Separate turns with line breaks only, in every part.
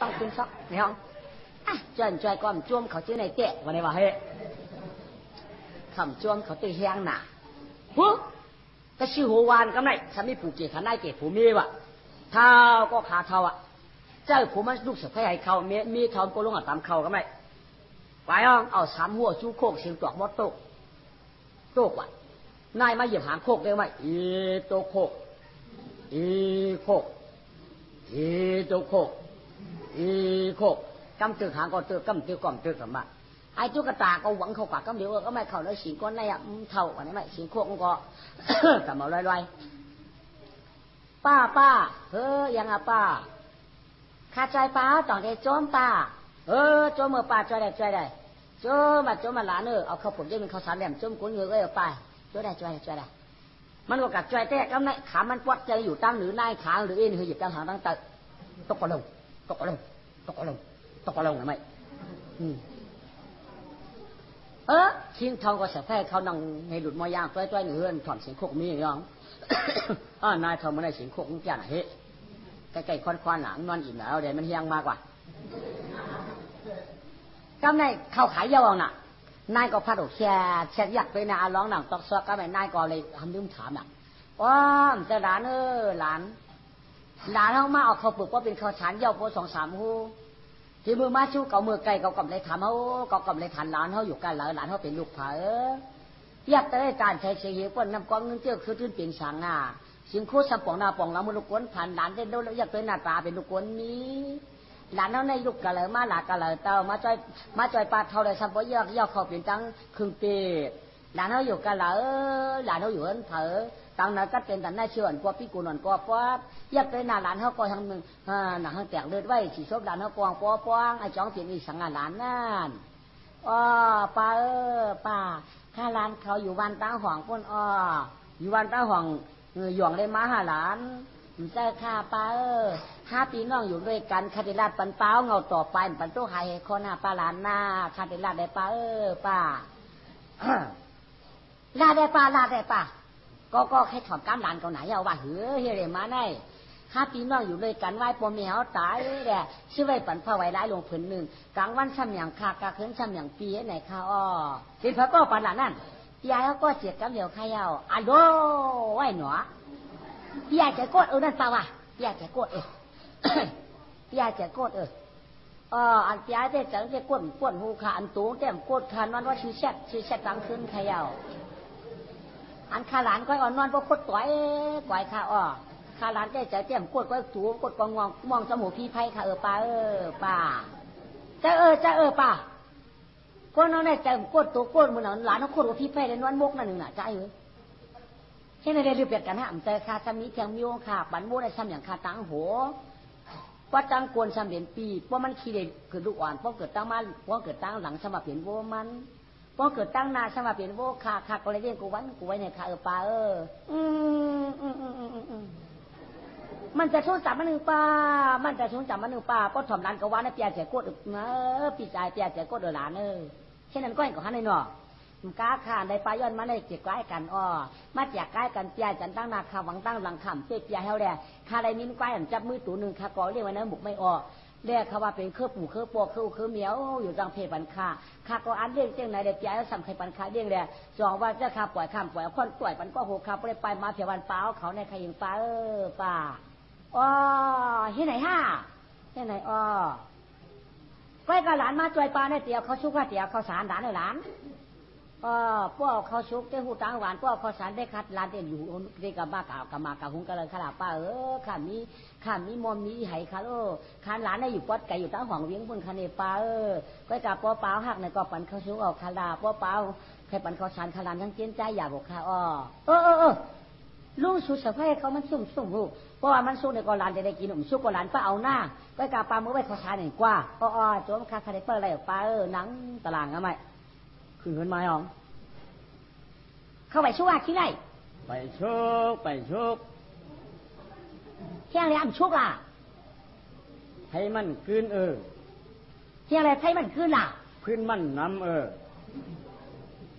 ต้องขึ้นซอกในห้องอะจวนจอยก้อมจ้วมเขาชื่อในเตะวันนี้ว่าเฮ้คำจ้วมเขาตีเฮียงหนาปุ๊ก็ชื่อหัววานก็ไม่ฉันไม่ผูกเกี่ยวขันได้เกี่ยวผูมีวะเท้าก็ขาเท้าอะ เจ้าผูมันลูกเสือให้เขามีมีเขาโกลงอะตามเขาก็ไม่ไปอะเอาสามหัวชูโคกเสียงตอกมดโตกโตกว่ะนายมาเหยียบหางโคกได้ไหมอีโตโคกอีโคกอีโตโคก อีโคกกำตึกหางก็ตึกกำตึกก่อมตึกกับมาไอ้ตุ๊กตาก็หวังเขาปากกำเดียวก็ไม่เขาแล้วสิงก้อนในอะเท่าอันนี้ไม่สิงโคกก็กำมาลอยๆป้าป้าเฮ้ยยังอะป้าข้าใจป้าต่อนได้โจมป้าเออโจมเมื่อป้าช่วยได้ช่วยได้จมมาจมมาหลานเออเอาข้าวผลเยอะเป็นข้าวสารแหลมจมกุ้งเงยเอ้ยไปช่วยได้ช่วยได้ช่วยได้มันก็กัดช่วยแต่กำในขามันปวดใจอยู่ตั้งหรือหน้าขาหรือเอ็นคือหยิบตั้งหางตั้งตะตกกระลง ตกกระลงตกกระลงตกกระลงนะไม่อืมเออทิ้งทองก็เสียแพ้เขานั่งในหลุดมอย่างต้อยๆเงื่อนถอนเสียงโคกมีอย่างอ่านายทำมาได้เสียงโคกมันแก่ไหนเฮ้ใกล้ๆควันๆหนังนอนอิ่มแล้วเดี๋ยวมันเฮียงมากกว่ากำในเข้าขายยาวน่ะนายก็พัดอกแช่แช่ยักไปนะร้องหนังตอกซอกก็ไม่นายก็เลยทำลืมถามน่ะว่าจะหลานเออหลาน หลานเขามาเอาเขาปึกว่าเป็นเขาฉานเยาวโพสองสามหูที่มือมาชู้เก่ามือไก่เก่ากำเลยถามเขาเก่ากำเลยทันหลานเขาอยู่กันหลานหลานเขาเป็นลูกเผออยากจะได้การใช้เสียเหตุผลนำกองเงินเจ้าคือทื่นเป็นสังอะสิงโคสัมปองนาปองเรามือลูกกวนผ่านหลานได้ดูแล้วอยากเป็นหน้าตาเป็นลูกกวนนี้หลานเขาในลูกกะเลยมาหลากกะเลยเต้ามาจอยมาจอยปลาเท่าไรสัมปอยอกยอกเขาเป็นตั้งครึ่งปีหลานเขาอยู่กะเลยหลานเขาอยู่เอินเผอ ตังนั้นก็เป็นแต่หน้าเชื่อนกว่าพี่กูนอนกว่าป้อยากเป็นหน้าหลานเขาก็ทำมึงอ่าหนังแตกเลือดไว้สีชบหลานเขากวางป้อป้างไอ้จ้องเปลี่ยนอีสังหลานนั่นอ๋อป้าเออป้าข้าหลานเขาอยู่วันตั้งห่องพ้นอ้ออยู่วันตั้งห่องหย่วงเลยมาหาหลานใช่ข้าป้าเออห้าปีน้องอยู่ด้วยกันคาติลาดปันเป้าเงาต่อไปปันโตไฮคนหน้าป้าหลานหน้าคาติลาดได้ป้าเออป้าลาได้ป้าลาได้ป้า ก็ก็แค่ถอดก้ามหลานเขาไหนเอาว่าเฮ้ยเฮเรมาไนห้าปีน้องอยู่เลยกันไหวปมเมียวตายแด่ชื่อไว้ปันพ่อไว้ร้ายลงผืนหนึ่งกลางวันช่ำอย่างคากาคืนช่ำอย่างปีไหนข้าอ้อสิพระก็ปันหลานนั่นพี่ยายเขาก็เจียดกำเดียวใครเอาอันโดไหวหนอพี่ยายจะโกดเออนั่นเปล่าวะพี่ยายจะโกดเออพี่ยายจะโกดเออเอออันพี่ยายจะจังจะก้นก้นหูขาอันตูแต้มโกดขานวันว่าชื่อแชทชื่อแชทกลางคืนใครเอา อันข้าหลานก้อยอ่อนนอนพวกคดต่อยก่อยข้าอ้อข้าหลานใจใจเตี้ยมกดก้อยถูกดกองงองมองจมูกพี่ไพ่ข้าเออป้าเออป้าจะเออจะเออป้าคนน้องเนี่ยใจกดตัวกดมือหนหลานเขาโคตรพี่ไพ่เลยนอนมกนั่นหนึ่งน่ะใจเออเช่นในเรื่องเปรียบกันฮะแต่ขาจะมีเทียงมิวขาบันโมได้ซ้ำอย่างขาตังหัวว่าตังกวนซ้ำเด่นปีเพราะมันขี้เด็กเกิดลูกอ่อนเพราะเกิดตั้งมันเพราะเกิดตั้งหลังสมับเปลี่ยนโวมันพอเกิดตั้งนามาเป็น พราะเกิดตั้งนาสมาเปลี่ยนโวคาคาก็เลยเรียกกูวันกูไว้ในคาเออปลาเอออืมอืมอืมอืมอืมมันจะชนจับมันหนึ่งป้ามันจะชนจับมันหนึ่งป้าก็ถ่อมร้านก็ว่าในเปียแจกดเออปีจ่ายเปียแจกดเดือหลานเออเช่นนั้นก็เห็นกับฮันในหนอมก้าขานในปลาย้อนมาในเจียกใกล้กันอ้อมาแจกใกล้กันเปียจันตั้งนาคาหวังตั้งหลังขำเปียเปียเฮาแดคาไรมิ้นใกล้จับมือตูหนึ่งคาก็เรียกไว้นะบุกไม่ออ เรียกเขาว่าเป็นเครือปู่เครือปอเครือเครือเหมียวอยู่จังเพปันคาข้าก็อันเลี้ยงเจ้งไหนเด็กใหญ่แล้วสำคัญปันคาเลี้ยงเลยจองว่าเจ้าข้าปล่อยข้ามปล่อยคนปล่อยปันก็หกข้าไปไปมาเพียวันเปล่าเขาในใครยิงป้าเออป้าอ๋อที่ไหนห้าที่ไหนอ๋อใกล้กับหลานมาจอยปลาในเตี๋ยวเขาชุกข้าเตี๋ยวเขาสารหลานในหลาน อ๋อพวกเขาชุกได้หูตังหวานพวกเขาสารได้คัดลานเด่นอยู่เรียกับบ้าก่ากับมากับหุงกันเลยขลาป้าเออข้ามีข้ามีมอมมีไหคาโลคานหลานได้อยู่ปอดไก่อยู่ตั้งห้องเวียงบนคาเนปาเออก็กับป้อเปล่าหักในก็ปันเขาชุกเอาคาลาป้อเปล่าใครปันเขาสารคาลานทั้งเจียนใจอย่าบอกข้าอ้อเออเออเออลูกสุดสะพยเขามันสุ่มสุ่มหูเพราะว่ามันสู้ในกอลานจะได้กินหนุ่มชุกกอลานก็เอาหน้าก็กับปลามือไว้เขาสารหนึ่งกว่าอ้อโจมคาคาเดเปอร์อะไรปลาเออหนังตารางเงินมาหรอเข้าไปช่วยที่ไหน
ไหม นขึ้นเออ
เที่ยงเลยไพ่มันขึ้นล่ะ
พื้นมันน้ำเออ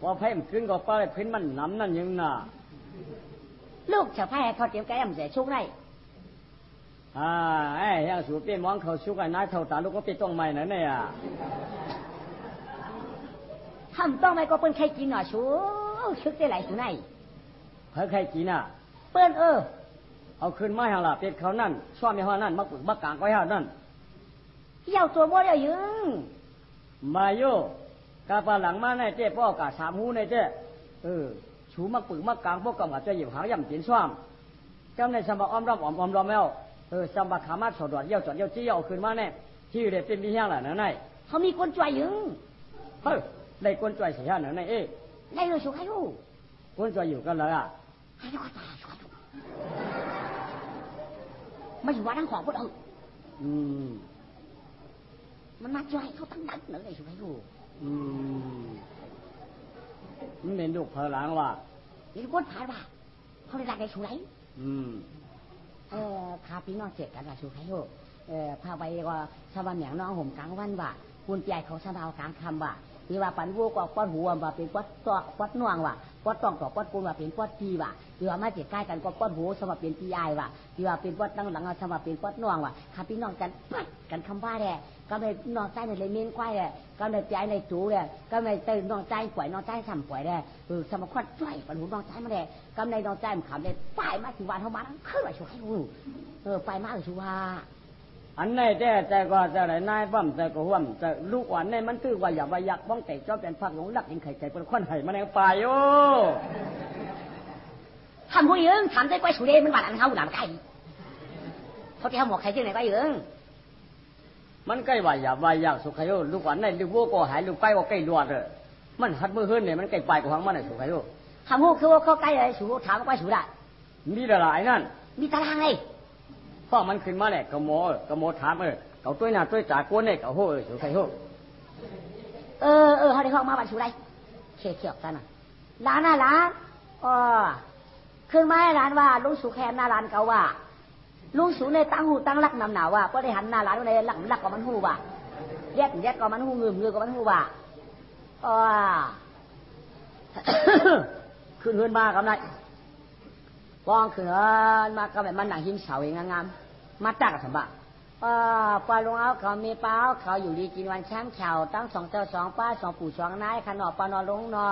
พอให้มันขึ้นก็ป้าพื้นมันน้ำนั่นยังน่ะ
ลูกจะไพ่เขาเตรียมแก้มเสียชุก ไหน
อ่าไอ้ยังสูบเป็นมองเขาชุกไอ้นายเท่าตาลูกก็ไปต้องใหม่นั่นเนี่ย
ทำต้องไม่ก็เปิ้นใครกินหน่อชูชึกได้หลายสูไหน
เฮ้ยใครกินอะ
เปิ้นเออ
เอาขึ้นมาหาล่ะเป็ดเขานั่นชอบในห้อนั่นมักปึกมักกางไว้หานั่น
เที่ยวตัวบ่ได้ยึง
มาโยกาปลาหลังมาในเจ้พ่อกาสามหูในเจ้เออชูมักปึกมักกางพวกกำกับจะหยิบหางย่ำกินซ้อมจำในสมบัติอ้อมรอมอ้อมอ้อมรอมแล้วเออสมบัติขามาสอดวดเยี่ยวจอดเยี่ยวจี้เอาขึ้นมาแน่ที่เด็ดเป็นพี่ย่างล่ะนั่นไง
เขามีคนจ่วยยึง
เฮ้ย ได้กวนจ่อยเสียนั่นไงเอ๊ะ
ได้เลยชูใครรู้
กวนจ่อยอยู่กันเลยอะ
ให้ดูตาชูใครรู้มาอยู่วัดทั้งของพวกเออ
อืม
มันมาจ่วยเขาตั้งนักเนอะเลยชูใครรู้
อืมมันเป็นลูกเพลหลังว่ะ
เดี๋ยวคนถามว่าเขาได้รักได้ชูไหน
อืม
เออพาพี่น้องเจ็ดกันว่าชูใครรู้เออพาไปก็ชาวบ้านเหมียงน้องห่มกลางวันว่าคุณใหญ่เขาชาวเอากลางคำว่า ที่ว่าปันวัวก็ป้อนหัวว่าเป็นป้อนตอกป้อนน่วงว่าป้อนตองต่อป้อนกูว่าเป็นป้อนปีว่าที่ว่ามาเจ็ดใกล้กันก็ป้อนหัวสมัเป็นปีไอว่าที่ว่าเป็นป้อนตั้งหลังเอาสมัเป็นป้อนน่วงว่าหาพี่น้องกันปัดกันคำว่าแด่ก็ไม่นอนใจในเลยเมียนควายแด่ก็ไม่ใจในจูแด่ก็ไม่ตื่นนอนใจป่วยนอนใจสั่ป่วยแด่เออสมัครช่วยปันหูนอนใจมาแด่ก็ในนอนใจมันขำแด่ไปมาสิวันเขามาทั้งคืนว่าช่วยหูเออไปมาเลยชัว
อันไหนแต่แต่ก็จะไหนนายบ้มแต่ก็ห่วมแต่ลูกอ่อนในมันตื้อว่าอย่าว่าอยากบ้องแต่จ้าเป็นพักหลงหลักยิงไข่ไก่เป็นควันไห่มาแนงป่าโย
ทำผู้หญิงทำได้กว่าสุเดมันหวานอันเขาหนามไก่เขาจะทำหมวกไข่ที่ไหนกว่าหญิง
มันใกล้ว่าอย่าว่าอยากสุขโยลูกอ่อนในลูกวัวก็หายลูกไปก็ใกล้รวดเลยมันหัดมือเฮือนเนี่ยมันใกล้ปลายของมันน่ะสุขโย
ทำหูคือว่าเขาใกล้เลยสูถามว่าสูได้
มีหลายนั่น
มีตารางเลย
พอมันขึ้นมาเนี่ยกระโมกโมถามเออเขาตัวหน้าตัวจากวนเนี่ยเขาโหเออสุขโย
เออเออเขาได้ห้องมาบันสูได้เขี่ยเขี่ยกันน่ะร้านน่ะร้านอ๋อขึ้นมาให้ร้านว่าลุงสูแคนหน้าร้านเขาว่าลุงสูในตั้งหูตั้งรักนำหนาวว่าก็ได้หันหน้าร้านในหลักหลักกับมันหูว่าแยกแยกกับมันหูเงือเงือกับมันหูว่าอ๋อขึ้นเฮือนมากับนายป้องขึ้นเฮือนมากับแบบมันหนังหิมเสาเองงาม มาตักกับสมบัติอ่าปลาลงเอาเขามีปลาเอาเขาอยู่ดีกินวันแชมป์เข่าตั้งสองเจ้าสองป้าสองปู่สองนายขนอปลานอลงนอ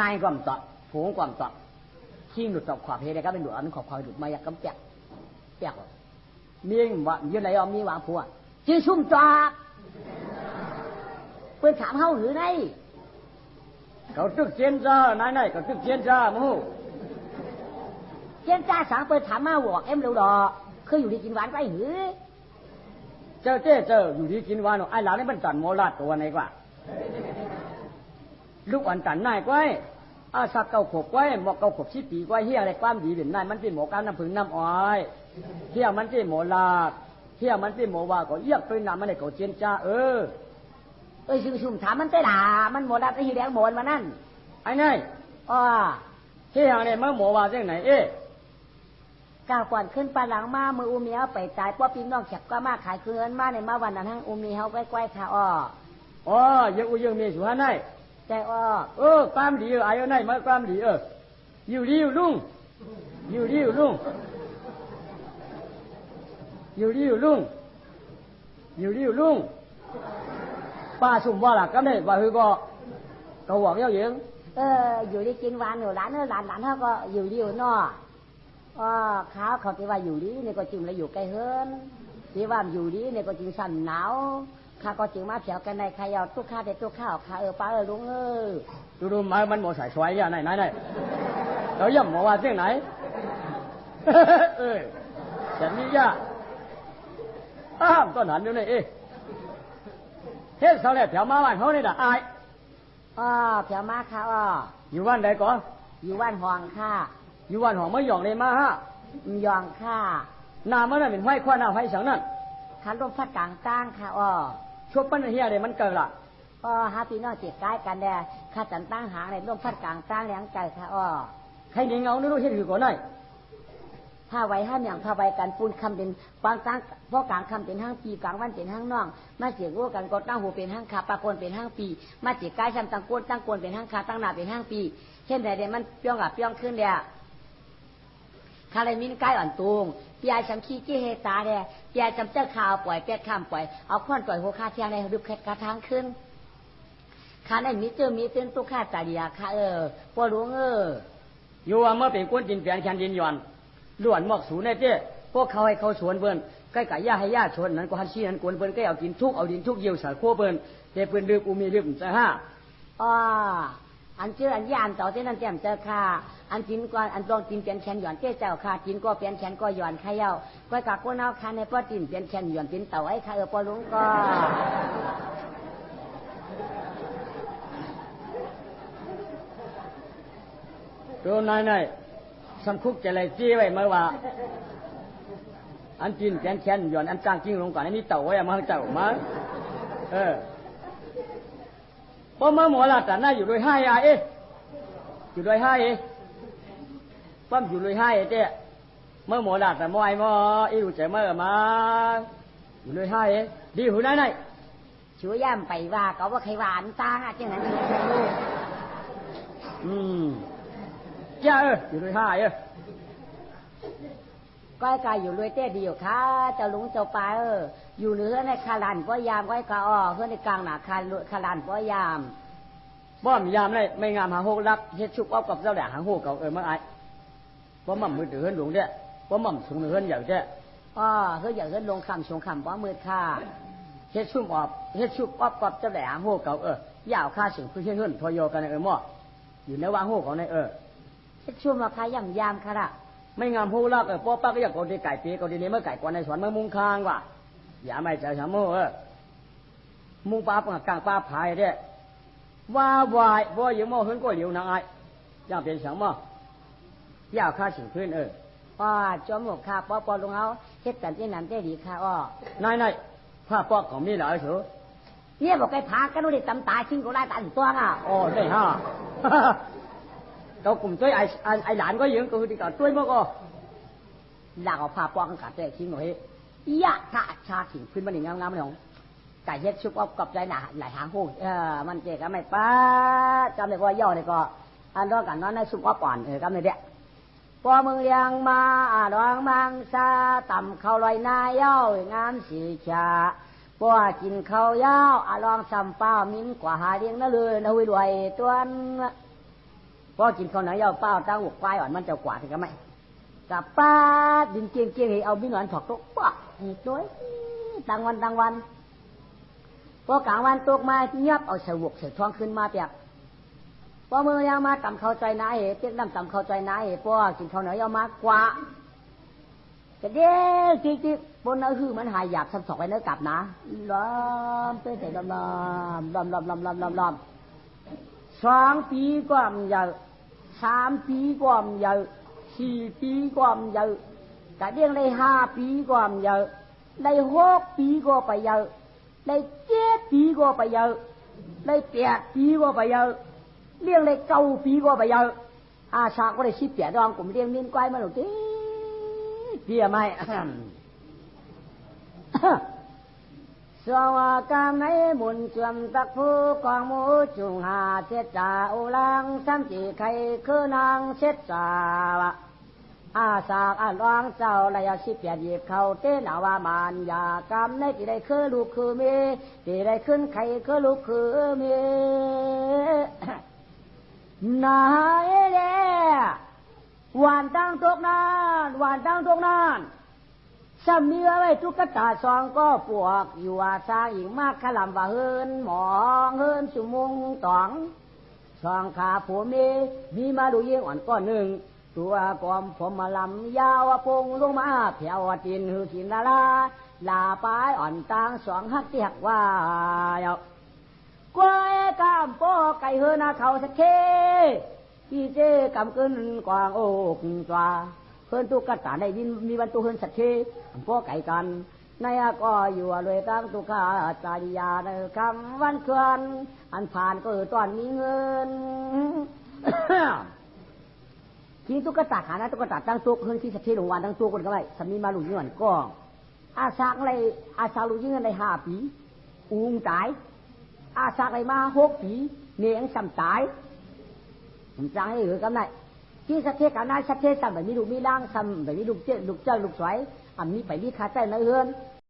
นายกล่อมตอดผูงกล่อมตอดขี้หลุดตอบขอบเฮได้ก็เป็นหลุดอันขอบคอยหลุดมาอยากกำเปียกเปียกเมียงว่ายืนไหนเอามีหวางผัวชื่อชุ่มจอบเพื่อนถามเฮาหรือไง
เขาตึกเจนจ้านายนายเขาตึกเจนจ้ามู
เจ้าจ้าสางเปิดถามมาบอกเอ็มเร็วดอก เคยอยู่ดีกินหวานไปหือ
เจ้าเจ้เจ้าอยู่ที่กินวานไอ้หลานนี่มันจันโมลาดตัวไหนกว่าลูกอันจันนายก้อยอาสักเก้าขบก้อยหมอกเก้าขบชิปีก้อยเฮียอะไรความดีเป็นนายมันที่หมอการน้ำผึ้งน้ำอ้อยเฮียมันที่หมอลาดเฮียมันที่หมอว่าก็เยียกตัวน้ำมันในเขาเจนจ้าเออ
เอ้ยชุ่มชุ่มถามมันเต้ด่ามันหมดแล้วไอ้หีแดงหมดมานั่น
ไอ้นาย
อ้อ
เฮียเนี่ยมันหมอว่าเรื่องไหนเอ๊ะ
ก้าวก่อนขึ้นปลาหลังมามืออุเมียเอาไปตายป้อพี่น้องแขกก็มาขายคืนมาในมาวันนั้นทั้งอุมีเขาใกล้ๆค่ะอ้อ
อ๋อยังอุยังมีสุฮานาย
ใจอ้อ
เออความดีเออไอ้นายมาความดีเอออยู่ดีอยู่ลุงอยู่ดีอยู่ลุงอยู่ดีอยู่ลุงอยู่ดีอยู่ลุงป้าสุ่มว่าล่ะก็ได้ว่าคือก็เขาหวังเย้าเหยิง
เอออยู่ได้กินหวานอยู่ร้านเออร้านร้านเขาก็อยู่ดีอยู่นอ อ้อข้าวเขาที่ว่าอยู่ดีเนี่ยก็จริงแล้วอยู่ใกล้เฮินที่ว่าอยู่ดีเนี่ยก็จริงสั่นหนาวข้าก็จึงมาเถียวกันในใครเอาตุ๊กข้าแต่ตุ๊กข้าวข้าเออป้าเออลุงเออ
ดูดูมามันหมดสายสวยอะไหนไหนไหนเราย่ำหมอว่าเรื่องไหนเออแต่นี่ย่าอ้ามต้นหันอยู่นี่เอ๊ะเฮ็ดเขาแล้วแถวมาบ้านเขานี่ด่ะอาย
อ้อเถียวมาค่ะอ้อ
อยู่บ้านใดก่อน
อยู่บ้านหองค่ะ
อยู่บ้านของไม่หยองเลยมาฮะ
ยองค่ะ
หน้ามันน่ะเป็นไฟคว้าหน้าไฟสังนั่น
ขันลมพัดกลางตั้งค่ะอ้อ
ชบปันเฮียเลยมันเกิดละ
อ้อฮาพี่น้องเจ็บกายกันแด่ข้าจันตั้งหางในลมพัดกลางตั้งแหลงใจค่ะอ้อ
ใครหนีเงานี่รู้เฮ็ดอยู่ก่อนได้
ถ้าไว้ห้ามอย่างถ้าไว้กันปูนคำเป็นปางตั้งเพราะกลางคำเป็นห้างปีกลางวันเป็นห้างน่อง มาเสียกู้กันก็ตั้งหูเป็นห้างขาปากคนเป็นห้างปี มาเจ็บกายชำตั้งก้นตั้งกวนเป็นห้างขาตั้งหน้าเป็นห้างปี เช่นใดเดี๋ยวมันเปี้ยงกับเปี้ยงขึ้นเดีย ข้าเลยมินใกล้อ่อนตุงปียจำขี้จี้เฮตาเนี่ยปียจำเจ้าข่าวปล่อยเป็ดข้ามปล่อยเอาข้อนต่อยหัวคาเทียงในรึบแคทกระทางขึ้นข้าได้มีเจอมีเต้นตุกข้าตาดียาข้าเออปวดหลวงเออ
อยู่ว่าเมื่อเป็นคนจินเปลี่ยนแคนดินย้อนล้วนหมอกสูในเจ้พวกเขาให้เขาชวนเบิ่นใกล้กับย่าให้ย่าชวนนั้นก็หันชี้นั้นกวนเบิ่นก็เอาดินทุกเอาดินทุกเยี่ยวสารขั้วเบิ่นเจ้เบิ่นดื้ออูมีดื้อจะห้า
อ๋อ อันเชื่ออันยานต่อเส้นนั้นแจ่มเจอค่ะ อันจินกว่าอันตรงจินเปลี่ยนแขนหย่อนเจ้เจ้าค่ะจินก็เปลี่ยนแขนก็หย่อนขย่าก้อยกักก้นเอาค่ะในป้อจินเปลี่ยนแขนหย่อนจินเต่าไอ้ค่ะเออปอลุงก็
ตัวนายนายสำคุกจะเลยจี้ไว้เมื่อว่า อันจินแขนแขนย้อนอันจ้างจิ้งลงก่อนอันนี้เต่าไว้มาเจ้ามาเออ พอเมื่อหมอลาแต่น่าอยู่ด้วยห้าอาเอ๊ะอยู่ด้วยห้าเอ๊ะปั้มอยู่ด้วยห้าเอ๊ะเจ้เมื่อหมอลาแต่มอยมออีรู้ใจเมื่อมาอยู่ด้วยห้าเอ๊ะดีหูนายนาย
ช่วยย่ำไปว่าก็ว่าใครหวานตาอะจังนั้นอื
มย่าเอออยู่ด้วยห้าเอ๊ะ
ก้อยกายอยู่รวยเต้ดีอยู่ค่ะเจ้าลุงเจ้าปลาเอออยู่เหนือในคาลันก็ยามก้อยกาอ้อเพื่อนในกลางหนาคาลุคาลันก็ยาม
บ่มยามเลยไม่งามหาโหกรักเฮ็ดชุกเอากับเจ้าแหล่หางโหกเก่าเออมาไอ้บ่มั่มมือถือเฮือนหลวงเด้บ่มั่มสูงเฮือนใหญ่เด้
อ้อเพื่ออย่างเพื่อนลงคำชงคำว่ามืดค่ะ
เฮ็ดชุบออบเฮ็ดชุบออบกับเจ้าแหล่หางโหกเก่าเออยาวค่าสิ่งคือเฮ็ดเฮือนทอยโยกันเออหม้ออยู่ในวางโหกเขาในเออ
เช็ดช่วงมาพาย่ำยามค่ะละ
ไม่งามโหรักเออป้อป้าก็อยากเอาดีไก่เปียกเอาดีนี้เมื่อไก่กวนในสวนเมื่อมุงคางว่ะอย่าไม่ใจสามโมเออมุงป้าปกลางป้าพายเด้ว่าวายบ่ยังโมเฮือนก็เหลียวนางไอ้ย่างเป็นสังหม้อยาวค่าสิ่งพื้นเออ
อ้อจอมหมกค่ะปอปอลงเอาเฮ็ดกันที่นั้นได้ดีค่ะอ้อนา
ยนายผ้าปอกของมีหลายเถอะ
เนี่ยบอกไอ้พากันดูดิตำตายชิ้นก็ได้ตันตัวอะ
อ๋อได้ห้าเรากลุ่มตัวไอ้ไอ้ไอ้หลานก็ยังก็คือที่ก่อนตัวมั้งก็
หลักเอาผ้าปองกัดแต่ชิ้นหน่อยยะ tôi cùng tôi ai ai đàn có dưỡng tôi thì còn tôi mới có là có phá quang cả trẻ khi ngồi ya ta cha thỉnh khuyên mình ngam ngam này không cả hết chúc ốc cặp trái là lại hàng hôn ờ mình trẻ cả mày ba trong này có giàu này có anh đó cả nó nói xung quanh quản ở cái này đấy พอมึงเลี้ยงมาดองมังซาต่ำเขาลอยนายเย้างามสีชาพวกินเขาเย้าอลองสัมเป้ามิ้งกว่าหาเลี้ยงนะเลยนะวิรวยตวน có chim con nãy giờ bao tao một quay ở mình cho quả thì cái mày cả ba đình chiên chiên thì ông biết nói thật tốt quá tối tăng quan tăng quan có cả quan tốt mai nhấp ở sầu สือวกเสือช่องขึ้นมาแบบกพอเมื่อยามาต่ำเข้าใจนายเหตุเปียกน้ำต่ำเข้าใจนายเหตุพอกินข้าวเหนียวยมากกว่าจะเด้จิ๊กจิ๊กบนน้ำคือมันหายหยาบสับสอกไปเนื้อกลับนะล้อมเป็นแต่ล้อมล้อมล้อมล้อมล้อมล้อมล้อสองปีก็มันยาะ 3ปีกว่ามันเยอะ4ปีกว่ามันเยอะกะเดียงได้5ปีกว่ามันเยอะได้6ปีกว่าไปเยอะได้7ปีกว่าไปเยอะได้8ปีกว่าไปเยอะเลี้ยงได้9ปีกว่าไปเยอะอาชาก็ได้10เปียดองกลุ่มเลี้ยงนินกวายมาหลงเตี้ยไม่ สวากามในมุนจวมตักผู้กองมูจุงหาเสจ่าอุลังสัมจีไข่คือนางเสจ่าวะอาสากอันร้องเจ้าระยะสิบแปดยีบเขาเต้นอาวามานยากรรมในที่ได้คือลูกคือเมีที่ได้ขึ้นไข่คือลูกคือเมีนายเด้หวานตั้งตกนานหวานตั้งตกนาน สามีไว้ทุกตาสองก็ปวกอยู่อาซาอีกมากขลำว่าเฮินหมองเฮินสุมุงตองสองขาผัวเมีมีมาดูยิ่งอ่อนก้อนหนึ่ง ตัวกอมผมมาลำยาวปงลงมาเผียวจินหือจินลาลาลาปายอ่อนตางสองหักเตียกว่าเยกล้วยกามโปไก่เฮนาเขาสักเคพี่เจกำขึ้นกวางโอกตัว พื่อนตุกตาในวินมีวันตุเฮือนสักเคพวกไก่กันในอาก็อยู่รวยตั้งตุกาจารยาในคำวันเคือนอันผ่านก็ตอนมีเงินทีตุกตาขานะตุกตาตั้งตุกเฮือนที่สักเคหลงวันตั้งตุกคนก็ไสามีมาหลุยเงินก็อาสากอะไรอาสาลุยเงินในห้าปีอุงตายอาสากอะไรมาหกปีเนียงซ้ำตายผมจ้างให้หรือกันไหน ที่สักเทกันนายสักเทสั่งแบบมีลูกมีร่างซ้ำแบบมีลูกเจ้าลูกเจ้าลูกสวยอ่ำมีไปมีคาใจในเฮือน